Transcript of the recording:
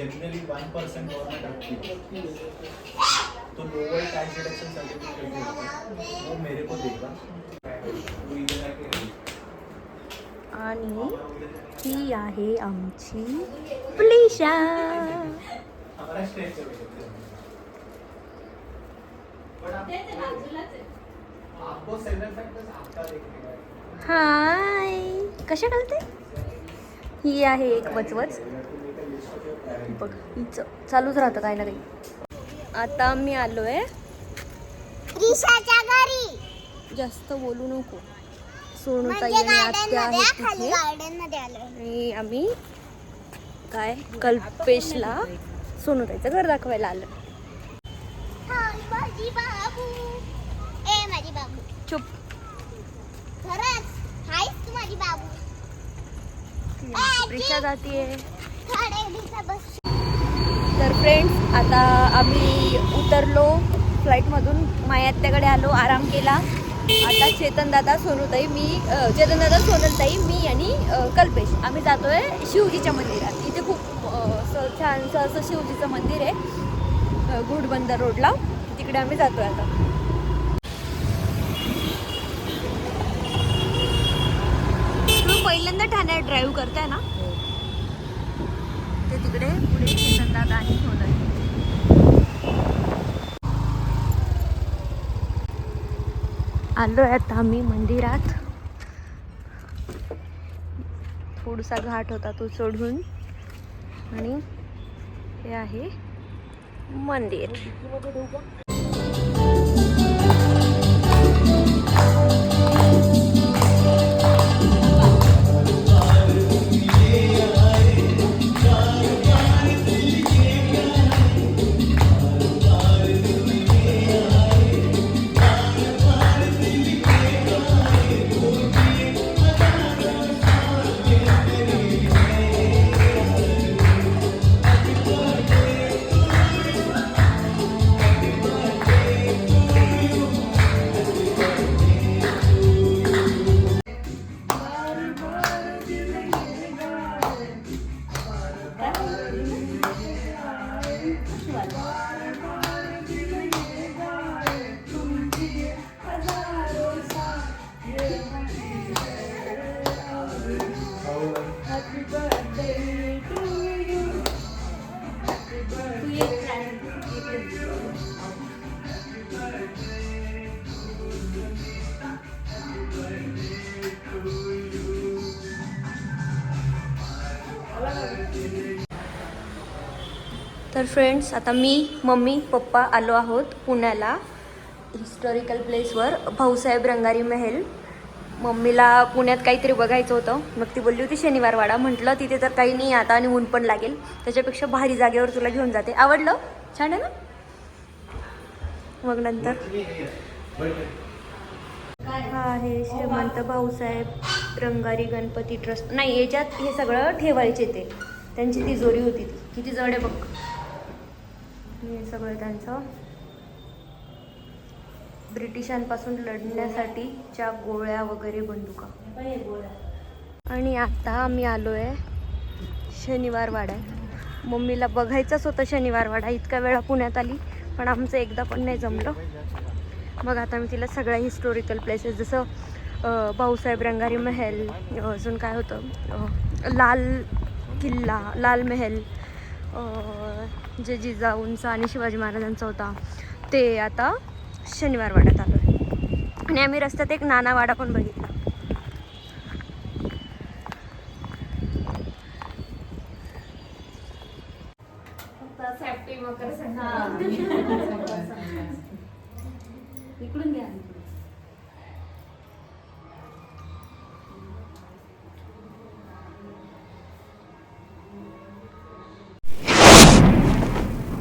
Generally one percent government रखती है तो लोअर टैक्स डिडक्शन सर्टिफिकेट देगा वो मेरे को देगा आणि ही आहे आमची प्लिशा. हैं है। हाय. कशा घालते? ही आहे एक वचवच. बघ. हिचं चालूच राहतं काही ना काही. आता मी आलो आहे जास्त बोलू नको. सोनू ताई म्हणजे आणि आम्ही काय? कल्पेशला सोनूताईचं घर दाखवायला आलं चुप. प्रिशा जातीये. तर फ्रेंड्स आता आम्ही उतरलो फ्लाईटमधून मायात्याकडे आलो आराम केला. आता चेतनदादा सोनूताई मी चेतनदादा सोनलताई मी आणि कल्पेश. आम्ही जातोय शिवजीच्या मंदिरात. इथे खूप अ, असं छानसं असं शिवजीचं मंदिर आहे. घोडबंदर रोडला. तिकडे आम्ही जातोय आता. तू पहिल्यांदा ठाण्यात ड्राईव्ह करताय ना? ते तिकडे पुढे चेतनदादा आणि सोनल आलो आता आम्ही मंदिरात. थोडासा घाट होता तो चढून. आणि हे आहे मंदिर. तर फ्रेंड्स आता मी मम्मी पप्पा आलो आहोत पुण्याला हिस्टॉरिकल प्लेसवर भाऊसाहेब रंगारी महल. मम्मीला पुण्यात काहीतरी बघायचं होतं. मग ती बोलली होती शनिवारवाडा. म्हटलं तिथे तर काही नाही आता आणि ऊन पण लागेल. त्याच्यापेक्षा भारी जागेवर तुला घेऊन जाते. आवडलं? छान आहे ना? मग नंतर. हा आहे श्रीमंत भाऊसाहेब. रंगारी गणपती ट्रस्ट नाही याच्यात हे सगळं ठेवायचे ते. त्यांची तिजोरी होती ती. किती जड आहे बघ. हे सगळं त्यांचं. ब्रिटिशांपासून लढण्यासाठीच्या गोळ्या वगैरे बंदुका. आणि आता आम्ही आलो आहे शनिवार मम्मीला बघायचंच होतं शनिवार वाडा. इतका वेळा पुण्यात आली पण आमचं एकदा पण नाही जमलं. मग आता मी तिला सगळ्या हिस्टोरिकल प्लेसेस जसं भाऊसाहेब रंगारी महल अजून काय होतं? लाल किल्ला लाल महल जे जिजाऊंचा आणि शिवाजी महाराजांचा होता ते आता शनिवार वाड्यात आलो. आहे आणि आम्ही रस्त्यात एक नाना वाडा पण बघितला. इकडून घ्या.